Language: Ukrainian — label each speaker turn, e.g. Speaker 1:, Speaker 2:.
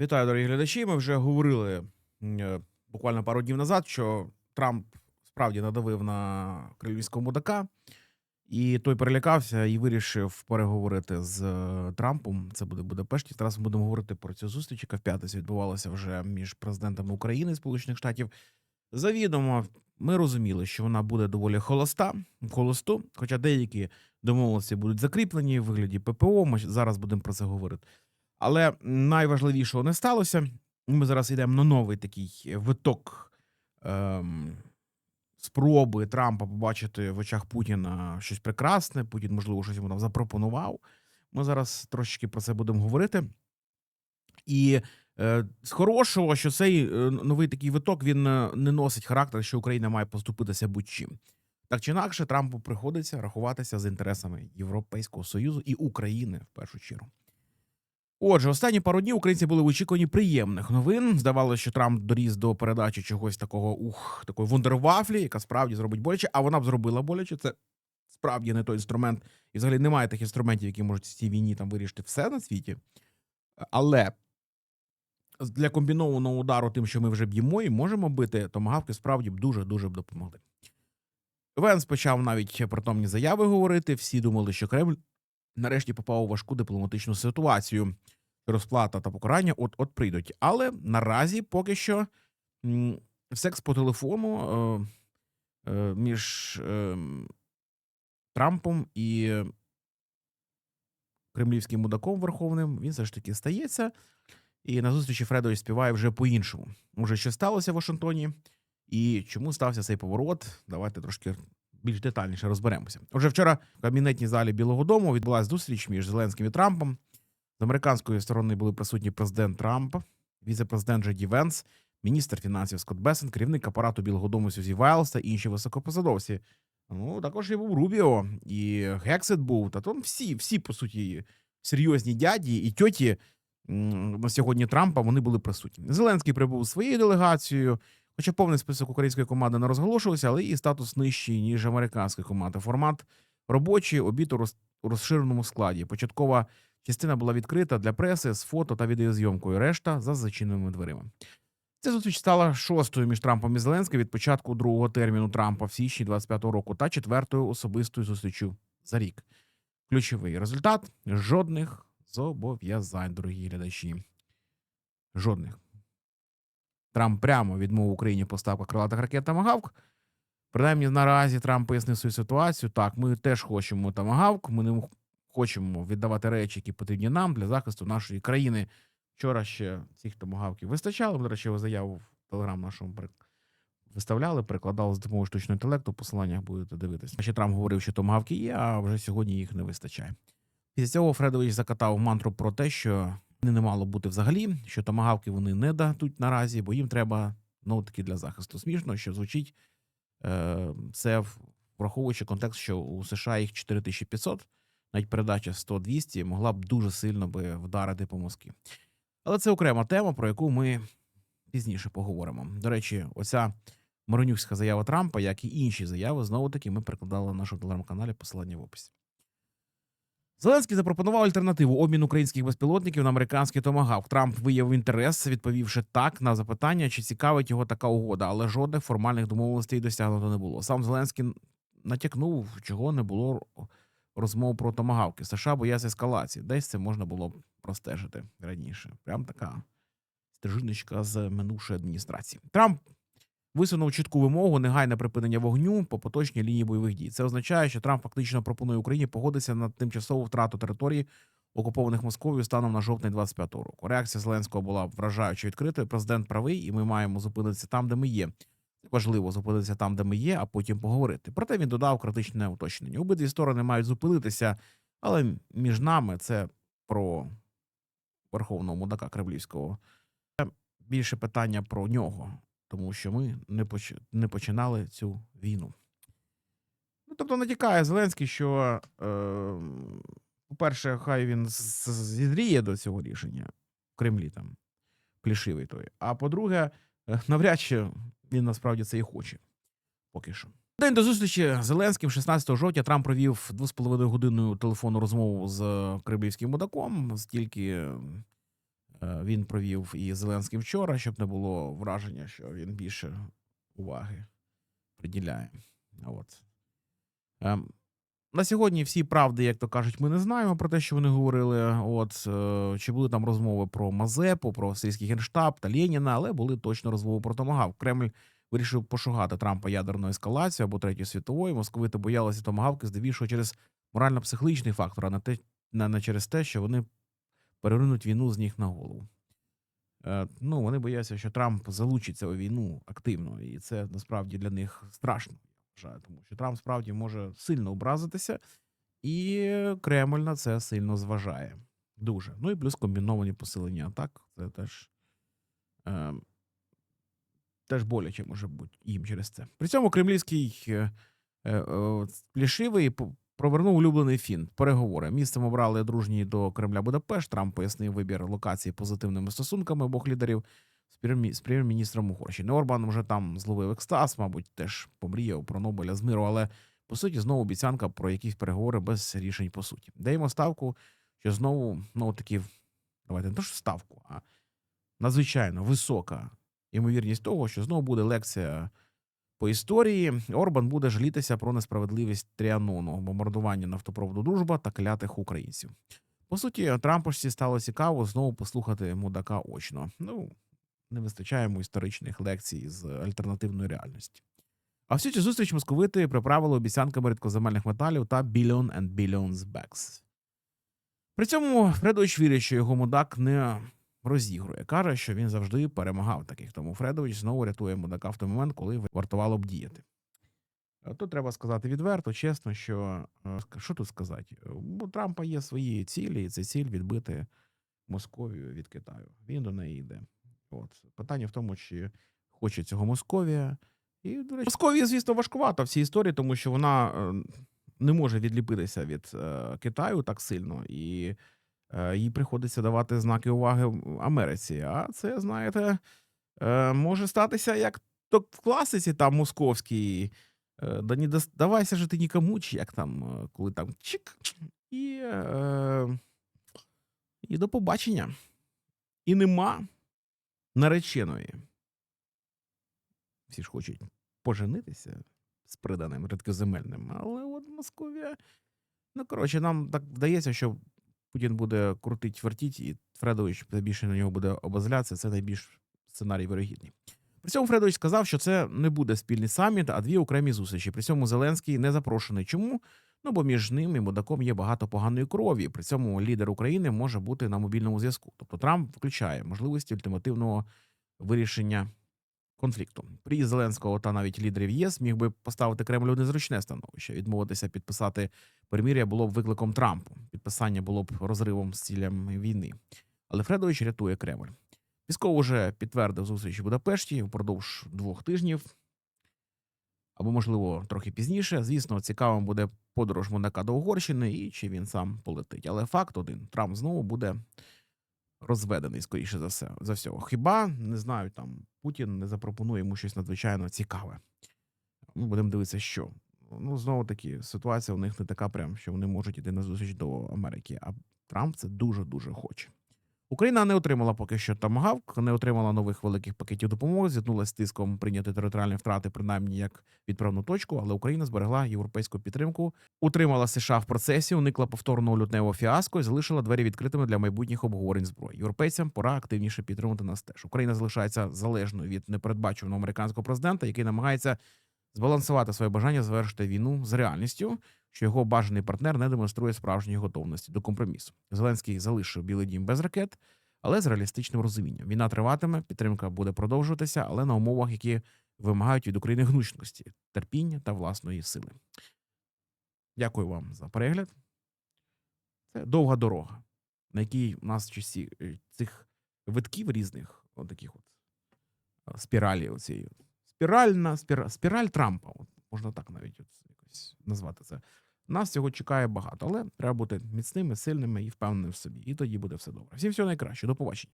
Speaker 1: Вітаю, дорогі глядачі. Ми вже говорили е, буквально пару днів назад, що Трамп справді надавив на кремлівського мудака, і той перелякався і вирішив переговорити з е, Трампом. Це буде Будапешті. Зараз ми будемо говорити про цю зустріч, яка в п'ятницю відбувалася вже між президентами України і Сполучених Штатів. Завідомо, ми розуміли, що вона буде доволі холоста, холосту, хоча деякі домовленості будуть закріплені в вигляді ППО. Ми зараз будемо про це говорити. Але найважливішого не сталося. Ми зараз йдемо на новий такий виток ем, спроби Трампа побачити в очах Путіна щось прекрасне. Путін, можливо, щось йому там запропонував. Ми зараз трошечки про це будемо говорити. І е, з хорошого, що цей е, новий такий виток він е, не носить характер, що Україна має поступитися будь-чим. Так чи інакше, Трампу приходиться рахуватися з інтересами Європейського Союзу і України в першу чергу. Отже, останні пару днів українці були в очікуванні приємних новин. Здавалося, що Трамп доріс до передачі чогось такого, ух, такої вундервафлі, яка справді зробить боляче, а вона б зробила боляче. Це справді не той інструмент. І взагалі немає тих інструментів, які можуть в цій війні там вирішити все на світі. Але для комбінованого удару, тим, що ми вже б'ємо і можемо бити, томагавки справді б дуже дуже б допомогли. Венс почав навіть притомні заяви говорити. Всі думали, що Кремль нарешті попав у важку дипломатичну ситуацію. Розплата та покарання от от прийдуть. Але наразі поки що секс по телефону е, е, між е, Трампом і кремлівським мудаком верховним він все ж таки стається. І на зустрічі Фредович співає вже по-іншому. Може, що сталося в Вашингтоні, і чому стався цей поворот? Давайте трошки більш детальніше розберемося. Уже вчора в кабінетній залі Білого Дому відбулася зустріч між Зеленським і Трампом. З американської сторони були присутні президент Трамп, віце-президент Джеді Венс, міністр фінансів Скотт Бесен, керівник апарату Білого Дому Сюзі Вайлс та інші високопосадовці. Ну, також і був Рубіо, і Гексет був, та там всі, всі, по суті, серйозні дяді і тьоті на сьогодні Трампа вони були присутні. Зеленський прибув своєю делегацією, хоча повний список української команди не розголошувався, але її статус нижчий, ніж американської команди. Формат робочий, обід у розширеному складі. Початкова частина була відкрита для преси з фото та відеозйомкою, решта за зачиненими дверима. Ця зустріч стала шостою між Трампом і Зеленським від початку другого терміну Трампа в січні 25-го року та четвертою особистою зустрічю за рік. Ключовий результат жодних зобов'язань, дорогі глядачі. Жодних. Трамп прямо відмовив Україні в поставках крилатих ракет Тамагавк. Принаймні, наразі Трамп пояснив свою ситуацію. Так, ми теж хочемо Тамагавк, ми не хочемо віддавати речі, які потрібні нам для захисту нашої країни. Вчора ще цих томагавків вистачало. До речі, його заяву в телеграм нашому виставляли, перекладали з допомогою штучного інтелекту. Посиланнях будете дивитися. Ще Трамп говорив, що томагавки є, а вже сьогодні їх не вистачає. Після цього Фредович закатав мантру про те, що не, мало бути взагалі, що томагавки вони не дадуть наразі, бо їм треба ну таки для захисту. Смішно, що звучить е, це враховуючи контекст, що у США їх 4500, навіть передача 100-200 могла б дуже сильно би вдарити по Москві. Але це окрема тема, про яку ми пізніше поговоримо. До речі, оця Моронюкська заява Трампа, як і інші заяви, знову таки ми прикладали на нашому телеграм-каналі посилання в описі. Зеленський запропонував альтернативу обмін українських безпілотників на американський томагавк. Трамп виявив інтерес, відповівши так на запитання, чи цікавить його така угода, але жодних формальних домовленостей досягнуто не було. Сам Зеленський натякнув, чого не було розмов про томагавки. США бояться ескалації. Десь це можна було простежити раніше. Прям така стежиночка з минувшої адміністрації. Трамп висунув чітку вимогу негайне припинення вогню по поточній лінії бойових дій. Це означає, що Трамп фактично пропонує Україні погодитися на тимчасову втрату території, окупованих Московією станом на жовтень 25-го року. Реакція Зеленського була вражаюче відкритою. Президент правий, і ми маємо зупинитися там, де ми є. Важливо зупинитися там, де ми є, а потім поговорити. Проте він додав критичне уточнення. Обидві сторони мають зупинитися, але між нами це про верховного мудака Кремлівського. Більше питання про нього, тому що ми не, поч... не починали цю війну. Ну, тобто натякає Зеленський, що, е, по-перше, хай він зізріє до цього рішення в Кремлі там плішивий той. А по-друге, е, навряд чи він насправді це і хоче. Поки що. День до зустрічі з Зеленським, 16 жовтня, Трамп провів 2,5 годинну телефонну розмову з кремлівським мудаком. Стільки він провів і Зеленським вчора, щоб не було враження, що він більше уваги приділяє. От. Ем, на сьогодні всі правди, як то кажуть, ми не знаємо про те, що вони говорили. От е, чи були там розмови про Мазепу, про австрійський генштаб та Леніна, але були точно розмови про Томагавк. Кремль вирішив пошугати Трампа ядерною ескалацією або третьої світової. Московити боялися Томагавки, здебільшого через морально-психологічний фактор, а не те, не через те, що вони переринуть війну з ніг на голову. Е, ну, вони бояться, що Трамп залучиться у війну активно, і це насправді для них страшно. Я вважаю, тому що Трамп справді може сильно образитися, і Кремль на це сильно зважає. Дуже. Ну і плюс комбіновані посилення атак. Це теж, е, теж боляче може бути їм через це. При цьому кремлівський е, е, плішивий провернув улюблений фін переговори. Місцем обрали дружній до Кремля Будапешт. Трамп пояснив вибір локації позитивними стосунками обох лідерів з прем'єр-міністром Угорщини. Орбан вже там зловив екстаз, мабуть, теж помріяв про Нобеля з миру, але по суті знову обіцянка про якісь переговори без рішень по суті. Даємо ставку, що знову ну такі давайте не то що ставку, а надзвичайно висока ймовірність того, що знову буде лекція по історії. Орбан буде жалітися про несправедливість Тріанону, бомбардування нафтопроводу дружба та клятих українців. По суті, Трампошці стало цікаво знову послухати мудака очно. Ну, не вистачає йому історичних лекцій з альтернативної реальності. А всю цю зустріч московити приправили обіцянками рідкоземельних металів та billion and billions bags. При цьому Фредович вірить, що його мудак не розігрує. Каже, що він завжди перемагав таких. Тому Фредович знову рятує мудака в той момент, коли вартувало б діяти. Тут треба сказати відверто, чесно, що е, що тут сказати? У Трампа є свої цілі, і це ціль відбити Московію від Китаю. Він до неї йде. От питання в тому, чи хоче цього Московія. І, до речі, Московія, звісно, важкувата в цій історії, тому що вона е, не може відліпитися від е, Китаю так сильно, і їй приходиться давати знаки уваги Америці. А це, знаєте, е, може статися як то в класиці там московській. е, Да не дос- давайся же нікому, чи як там, е, коли там чик, і, е, і до побачення. І нема нареченої. Всі ж хочуть поженитися з приданим рідкоземельним, але от Московія. Ну, коротше, нам так вдається, що Путін буде крутить, вертіть, і Фредович більше на нього буде обозлятися. Це найбільш сценарій вирогідний. При цьому Фредович сказав, що це не буде спільний саміт, а дві окремі зустрічі. При цьому Зеленський не запрошений. Чому? Ну бо між ним і Мудаком є багато поганої крові. При цьому лідер України може бути на мобільному зв'язку. Тобто Трамп включає можливості ультимативного вирішення конфлікту. Приїзд Зеленського та навіть лідерів ЄС міг би поставити Кремль у незручне становище. Відмовитися підписати перемір'я було б викликом Трампу. Підписання було б розривом з цілями війни. Але Фредович рятує Кремль. Пісков уже підтвердив зустріч у Будапешті впродовж двох тижнів. Або, можливо, трохи пізніше. Звісно, цікавим буде подорож Монака до Угорщини і чи він сам полетить. Але факт один: Трамп знову буде розведений, скоріше за все за всього. Хіба не знаю, там Путін не запропонує йому щось надзвичайно цікаве. Ми будемо дивитися, що. Ну, знову таки, ситуація у них не така, прям, що вони можуть іти на зустріч до Америки. А Трамп це дуже дуже хоче. Україна не отримала поки що тамагавк, не отримала нових великих пакетів допомоги, зіткнулася з тиском прийняти територіальні втрати, принаймні як відправну точку, але Україна зберегла європейську підтримку, утримала США в процесі, уникла повторного лютневого фіаско і залишила двері відкритими для майбутніх обговорень зброї. Європейцям пора активніше підтримувати нас теж. Україна залишається залежною від непередбачуваного американського президента, який намагається збалансувати своє бажання завершити війну з реальністю, що його бажаний партнер не демонструє справжньої готовності до компромісу. Зеленський залишив Білий Дім без ракет, але з реалістичним розумінням. Війна триватиме, підтримка буде продовжуватися, але на умовах, які вимагають від України гнучності, терпіння та власної сили. Дякую вам за перегляд. Це довга дорога, на якій у нас часі е, цих витків різних, от таких от е, спіралі, оцієї. Спіральна спіра, спіраль Трампа. От, можна так навіть от якось назвати це. Нас цього чекає багато, але треба бути міцними, сильними і впевненими в собі. І тоді буде все добре. Всім всього найкраще. До побачення.